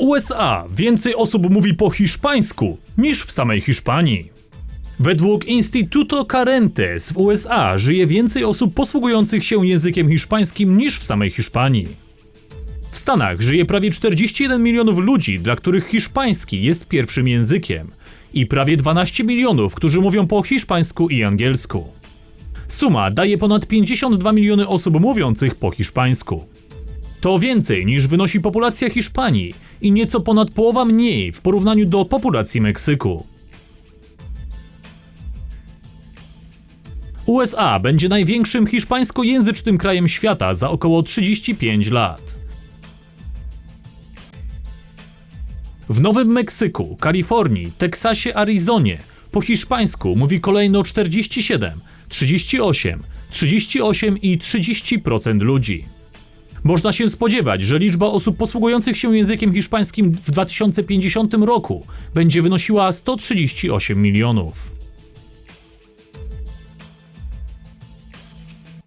USA więcej osób mówi po hiszpańsku niż w samej Hiszpanii. Według Instituto Carentes w USA żyje więcej osób posługujących się językiem hiszpańskim niż w samej Hiszpanii. W Stanach żyje prawie 41 milionów ludzi, dla których hiszpański jest pierwszym językiem i prawie 12 milionów, którzy mówią po hiszpańsku i angielsku. Suma daje ponad 52 miliony osób mówiących po hiszpańsku. To więcej niż wynosi populacja Hiszpanii i nieco ponad połowa mniej w porównaniu do populacji Meksyku. USA będzie największym hiszpańskojęzycznym krajem świata za około 35 lat. W Nowym Meksyku, Kalifornii, Teksasie, Arizonie po hiszpańsku mówi kolejno 47, 38, 38 i 30% ludzi. Można się spodziewać, że liczba osób posługujących się językiem hiszpańskim w 2050 roku będzie wynosiła 138 milionów.